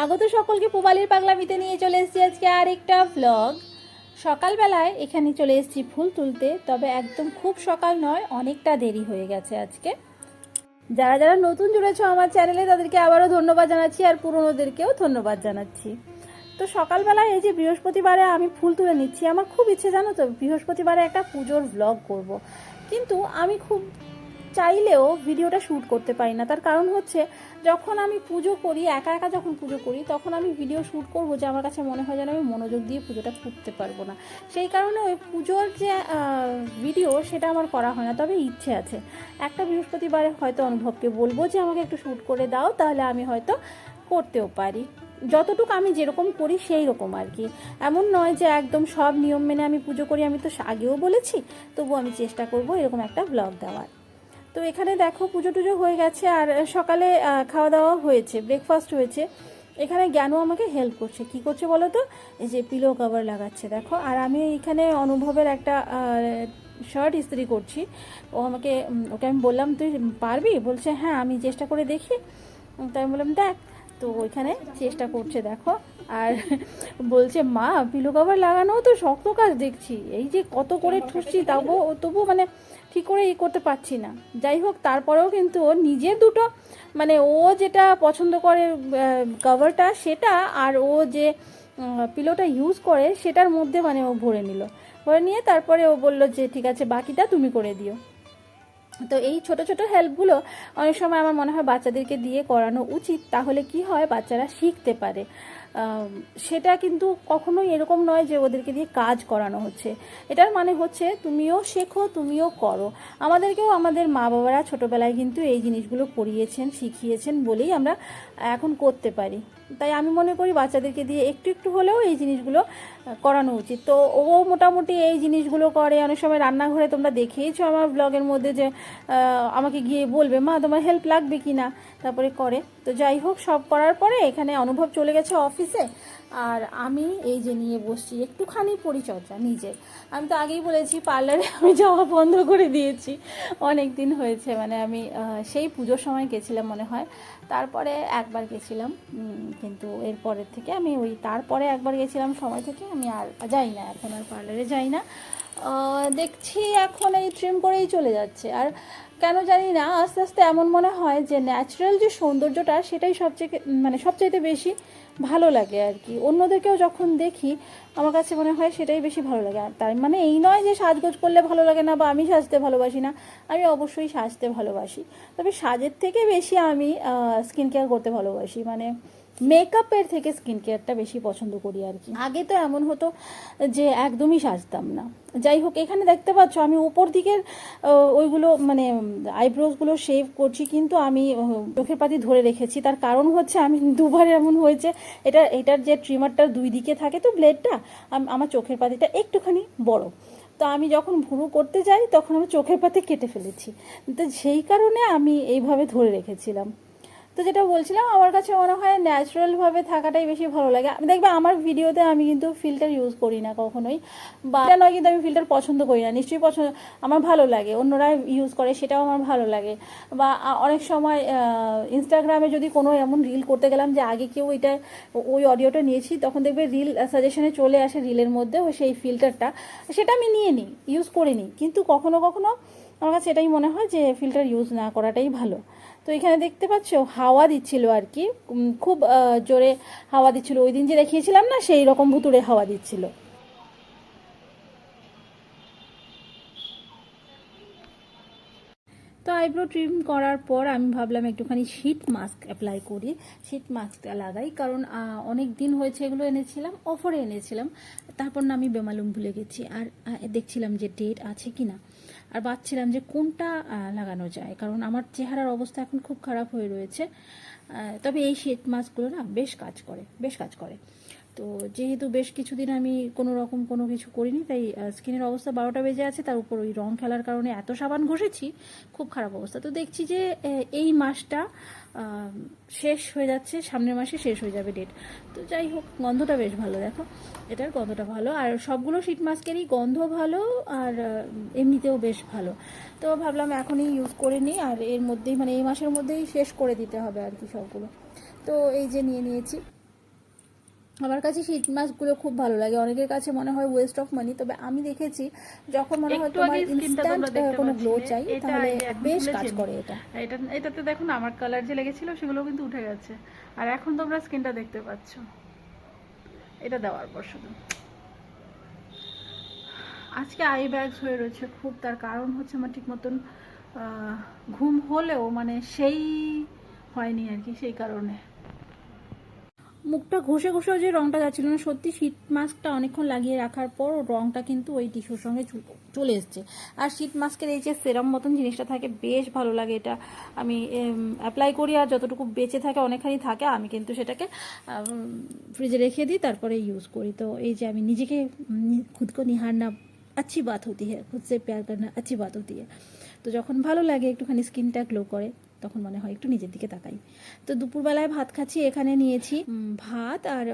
স্বাগত সকলকে পুবালির পাগলামিতে নিয়ে চলে এসেছি আজকে আরেকটা ভ্লগ সকালবেলায় এখানে চলে এসেছি ফুল তুলতে, তবে একদম খুব সকাল নয়, অনেকটা দেরি হয়ে গেছে আজকে। যারা যারা নতুন জুড়েছো আমার চ্যানেলে, তাদেরকে আবারও ধন্যবাদ জানাচ্ছি, আর পুরনোদেরকেও ধন্যবাদ জানাচ্ছি। তো সকালবেলায় এই যে বৃহস্পতিবারে আমি ফুল তুলে নিচ্ছি, আমার খুব ইচ্ছে, জানো তো, বৃহস্পতিবারে একটা পুজোর ভ্লগ করব। কিন্তু আমি খুব চাইলেও ভিডিওটা শ্যুট করতে পারি না। তার কারণ হচ্ছে, যখন আমি পুজো করি, একা একা যখন পুজো করি, তখন আমি ভিডিও শ্যুট করব যে আমার কাছে মনে হয় যেন আমি মনোযোগ দিয়ে পুজোটা করতে পারব না। সেই কারণে ওই পুজোর যে ভিডিও, সেটা আমার করা হয় না। তবে ইচ্ছে আছে। একটা বৃহস্পতিবারে হয়তো অনুভবকে বলব যে, আমাকে একটু শ্যুট করে দাও, তাহলে আমি হয়তো করতেও পারি। যতটুকু আমি যেরকম করি, সেই রকম আর কি। এমন নয় যে, একদম সব নিয়ম মেনে আমি পুজো করি, আমি তো আগেও বলেছি তবু আমি চেষ্টা করব এরকম একটা ব্লগ দেওয়ার। তো এখানে দেখো পুজো টুজো হয়ে গেছে আর সকালে খাওয়া দাওয়া হয়েছে ব্রেকফাস্ট হয়েছে। এখানে জ্ঞানও আমাকে হেল্প করছে। কি করছে বলো তো? এই যে পিলো কভার লাগাচ্ছে, দেখো। আর আমি এখানে অনুভবের একটা শার্ট ইস্ত্রি করছি। ও আমাকে ওকে আমি বললাম, তুই পারবি? বলছে হ্যাঁ আমি চেষ্টা করে দেখি। তাই বললাম, দেখ। তো ওইখানে চেষ্টা করছে, দেখো। আর বলছে, মা পিলো কভার লাগানোও তো শক্ত কাজ দেখছি। এই যে কত করে ঠুসছি তবু তবু মানে ঠিক করে ই করতে পারছি না। যাই হোক, তারপরেও কিন্তু ওর নিজের দুটো মানে ও যেটা পছন্দ করে কভারটা সেটা আর ও যে পিলোটা ইউজ করে, সেটার মধ্যে মানে ও ভরে নিল। ভরে নিয়ে তারপরে ও বলল যে, ঠিক আছে, বাকিটা তুমি করে দিও। তো এই ছোট ছোট হেল্পগুলো অনেক সময় আমার মনে হয় বাচ্চাদেরকে দিয়ে করানো উচিত। তাহলে কি হয়? বাচ্চারা শিখতে পারে। সেটা কিন্তু কখনোই এরকম নয় যে ওদেরকে দিয়ে কাজ করানো হচ্ছে। এটার মানে হচ্ছে তুমিও শেখো, তুমিও করো। আমাদেরকেও আমাদের মা বাবারা ছোটোবেলায় কিন্তু এই জিনিসগুলো করিয়েছেন, শিখিয়েছেন বলেই আমরা এখন করতে পারি। তাই আমি মনে করি বাচ্চাদেরকে দিয়ে একটু একটু হলেও এই জিনিসগুলো করানো উচিত। তো ও মোটামুটি এই জিনিসগুলো করে। অনেক সময় রান্নাঘরে তোমরা দেখেইছো আমার ব্লগের মধ্যে যে আমাকে গিয়ে বলবে, মা, তোমার হেল্প লাগবে কি না তারপরে করে। তো যাই হোক, সব করার পরে এখানে অনুভব চলে গেছে অফিসে। আর আমি এই যে নিয়ে বসছি, একটুখানি পরিচর্যা নিজের। আমি তো আগেই বলেছি, পার্লারে আমি যাওয়া বন্ধ করে দিয়েছি। অনেক দিন হয়েছে মানে আমি সেই পুজোর সময় গেছিলাম মনে হয়। তারপরে একবার গেছিলাম কিন্তু এরপরের থেকে আমি ওই, তারপরে একবার গেছিলাম, সময় থেকে আমি আর যাই না, এখন আর পার্লারে যাই না। দেখছি এখন এই ট্রিম করেই চলে যাচ্ছে। আর কেন জানি না, আস্তে আস্তে এমন মনে হয় যে ন্যাচারাল যে সৌন্দর্যটা, সেটাই সবচেয়ে মানে সবচাইতে বেশি ভালো লাগে আর কি। অন্যদেরকেও যখন দেখি, আমার কাছে মনে হয় সেটাই বেশি ভালো লাগে। আর তার মানে এই নয় যে সাজগোজ করলে ভালো লাগে না বা আমি সাজতে ভালোবাসি না, আমি অবশ্যই সাজতে ভালোবাসি। তবে সাজের থেকে বেশি আমি স্কিন কেয়ার করতে ভালোবাসি। মানে মেকআপের থেকে স্কিন কেয়ারটা বেশি পছন্দ করি আর কি। আগে তো এমন হতো যে একদমই সাজতাম না। যাই হোক, এখানে দেখতে পাচ্ছ আমি উপর দিকের ওইগুলো মানে আইব্রোজগুলো শেভ করছি, কিন্তু আমি চোখের পাতি ধরে রেখেছি। তার কারণ হচ্ছে আমি দুবার এমন হয়েছে, এটা, এটার যে ট্রিমারটার দুই দিকে থাকে তো ব্লেডটা আমার চোখের পাতিটা একটুখানি বড়। তো আমি যখন ভুরু করতে যাই, তখন আমি চোখের পাতি কেটে ফেলেছি। তো সেই কারণে আমি এইভাবে ধরে রেখেছিলাম। তো যেটা বলছিলাম, আমার কাছে মনে হয় ন্যাচারালভাবে থাকাটাই বেশি ভালো লাগে। আমি দেখবে আমার ভিডিওতে আমি কিন্তু ফিল্টার ইউজ করি না কখনোই। বা নয় কিন্তু আমি ফিল্টার পছন্দ করি না, নিশ্চয়ই পছন্দ, আমার ভালো লাগে, অন্যরা ইউজ করে সেটাও আমার ভালো লাগে। বা অনেক সময় ইনস্টাগ্রামে যদি কোনো এমন রিল করতে গেলাম যে আগে কেউ এটা, ওই অডিওটা নিয়েছি, তখন দেখবে রিল সাজেশনে চলে আসে রিলের মধ্যে সেই ফিল্টারটা সেটা আমি নিয়ে নিই ইউজ করে নিই। কিন্তু কখনো কখনো আমার কাছে এটাই মনে হয় যে ফিল্টার ইউজ না করাটাই ভালো। তো এখানে দেখতে পাচ্ছ, হাওয়া দিচ্ছিল আর কি। খুব জোরে হাওয়া দিচ্ছিল। ওই দিন যে দেখিয়েছিলাম না, সেই রকম ভুতুরে হাওয়া দিচ্ছিল। তো আইব্রো ট্রিম করার পর আমি ভাবলাম একটুখানি শীত মাস্ক অ্যাপ্লাই করি। শীত মাস্কটা লাগাই, কারণ অনেক দিন হয়েছে এগুলো এনেছিলাম অফারে এনেছিলাম। তারপর না আমি বেমালুম ভুলে গেছি। আর দেখছিলাম যে ডেট আছে কি না আর ভাবছিলাম যে কোনটা লাগানো যায়। কারণ আমার চেহারার অবস্থা এখন খুব খারাপ হয়ে রয়েছে। তবে এই শীত মাছগুলো না বেশ কাজ করে, বেশ কাজ করে। তো যেহেতু বেশ কিছুদিন আমি কোনো রকম কোনো কিছু করিনি, তাই স্কিনের অবস্থা বারোটা বেজে আছে, তার উপর ওই রং খেলার কারণে এত সাবান ঘষেছি, খুব খারাপ অবস্থা। তো দেখছি যে এই মাসটা শেষ হয়ে যাচ্ছে, সামনের মাসে শেষ হয়ে যাবে ডেট তো যাই হোক, গন্ধটা বেশ ভালো, দেখো। এটার গন্ধটা ভালো, আর সবগুলো শীত মাস্কেরই গন্ধ ভালো, আর এমনিতেও বেশ ভালো। তো ভাবলাম এখনই ইউজ করে নিই, আর এর মধ্যেই মানে এই মাসের মধ্যেই শেষ করে দিতে হবে আর কি সবগুলো। তো এই যে নিয়ে নিয়েছি। আমার কাছে শীত মাস্কগুলো খুব ভালো লাগে। অনেকের কাছে মনে হয় ওয়েস্ট অফ মানি তবে আমি দেখেছি যখন মনে হয় তোমার ইনস্ট্যান্ট কোনো গ্লো চাই তাহলে বেশ কাজ করে এটা। এটা এটাতে দেখুন আমার কালার যে লেগেছিল সেগুলো কিন্তু উঠে গেছে। আর এখন তোমরা স্কিনটা দেখতে পাচ্ছ। এটা দেওয়ার পর শুধু। আজকে আই ব্যাগস হয়ে রয়েছে খুব তার কারণ হচ্ছে আমার ঠিক মতন আহ, ঘুম হলেও মানে সেই হয়নি আর কি সেই কারণে। মুখটা ঘষে ঘষেও যে রংটা যাচ্ছিল না সত্যি শীত মাস্কটা অনেকক্ষণ লাগিয়ে রাখার পর রংটা কিন্তু ওই টিস্যুর সঙ্গে চু- চলে এসছে আর শীত মাস্কের এই যে সেরাম মতন জিনিসটা থাকে বেশ ভালো লাগে এটা আমি অ্যাপ্লাই করি আর যতটুকু বেঁচে থাকে অনেকখানি থাকে আমি কিন্তু সেটাকে ফ্রিজে রেখে দিই তারপরে ইউজ করি তো এই যে আমি নিজেকে উম, খুদ কো নিহারনা अच्छी बात होती है खुद से प्यार करना अच्छी बात होती है তো যখন ভালো লাগে একটুখানি স্কিনটা গ্লো করে তখন মনে হয় একটু নিজের দিকে তাকাই। তো দুপুরবেলায় ভাত খাচ্ছি, এখানে নিয়েছি ভাত আর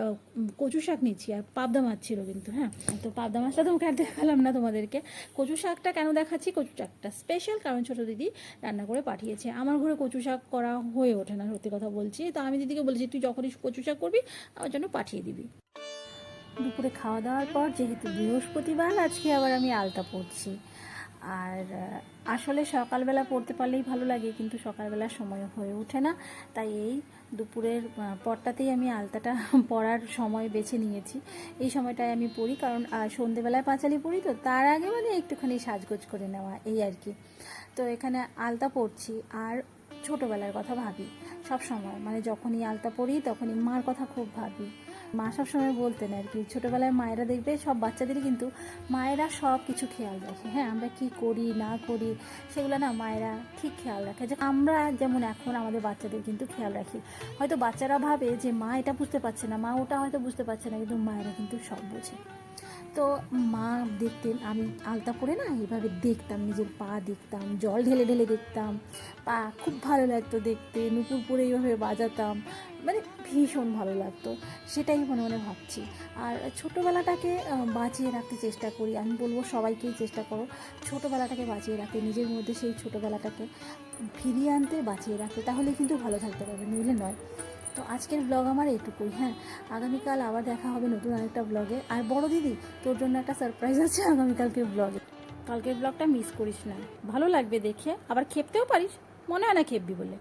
কচু শাক নিচ্ছি আর পাবদা মাছ ছিল কিন্তু হ্যাঁ? তো পাবদা মাছটা তো মুখে আর দেখালাম না তোমাদেরকে। কচু শাকটা কেন দেখাচ্ছি? কচু শাকটা স্পেশাল কারণ ছোটো দিদি রান্না করে পাঠিয়েছে। আমার ঘরে কচু শাক করা হয়ে ওঠে না, সত্যি কথা বলছি। তো আমি দিদিকে বলেছি, তুই যখনই কচু শাক করবি, আমার জন্য পাঠিয়ে দিবি। দুপুরে খাওয়া দাওয়ার পর, যেহেতু বৃহস্পতিবার, আজকে আবার আমি আলতা পড়ছি আর আসলে সকালবেলা পড়তে পারলেই ভালো লাগে, কিন্তু সকালবেলা সময় হয়ে ওঠে না। তাই এই দুপুরের পরটাতেই আমি আলতাটা পড়ার সময় বেছে নিয়েছি। এই সময়টায় আমি পড়ি, কারণ সন্ধেবেলায় পাঁচালি পড়ি তো, তার আগে মানে একটুখানি সাজগোজ করে নেওয়া, এই আর কি। তো এখানে আলতা পড়ছি, আর ছোটোবেলার কথা ভাবি। সব সময় মানে যখনই আলতা পড়ি তখনই মার কথা খুব ভাবি। মা সবসময় বলতেন আর কি, ছোটোবেলায় মায়েরা দেখবে, সব বাচ্চাদেরই কিন্তু মায়েরা সব কিছু খেয়াল রাখে। হ্যাঁ আমরা কি করি, না করি, সেগুলো না মায়েরা ঠিক খেয়াল রাখে। যে আমরা যেমন এখন আমাদের বাচ্চাদের কিন্তু খেয়াল রাখি। হয়তো বাচ্চারা ভাবে যে মা এটা বুঝতে পারছে না, মা ওটা হয়তো বুঝতে পারছে না, কিন্তু মায়েরা কিন্তু সব বোঝে। তো মা দেখতেন, আমি আলতা পরে না এইভাবে দেখতাম, নিজের পা দেখতাম, জল ঢেলে ঢেলে দেখতাম, পা খুব ভালো লাগতো দেখতে নুপুর পরে এইভাবে বাজাতাম মানে ভীষণ ভালো লাগতো, সেটাই মনে মনে ভাবছি। আর ছোটোবেলাটাকে বাঁচিয়ে রাখতে চেষ্টা করি, আমি বলব সবাইকেই চেষ্টা করো, ছোটোবেলাটাকে বাঁচিয়ে রাখতে, নিজের মধ্যে সেই ছোটোবেলাটাকে ফিরিয়ে আনতে, বাঁচিয়ে রাখতে, তাহলে কিন্তু ভালো থাকতে পারবে, নইলে নয়। তো আজকের ব্লগ আমার এটুকুই হ্যাঁ। আগামীকাল আবার দেখা হবে নতুন আরেকটা ব্লগে আর বড় দিদি, তোর জন্য একটা সারপ্রাইজ আছে আগামীকালকে ব্লগে কালকের ব্লগটা মিস করিস না। ভালো লাগবে দেখে। আবার খেপতেও পারিস। মনে হয় না খেপবি বলে।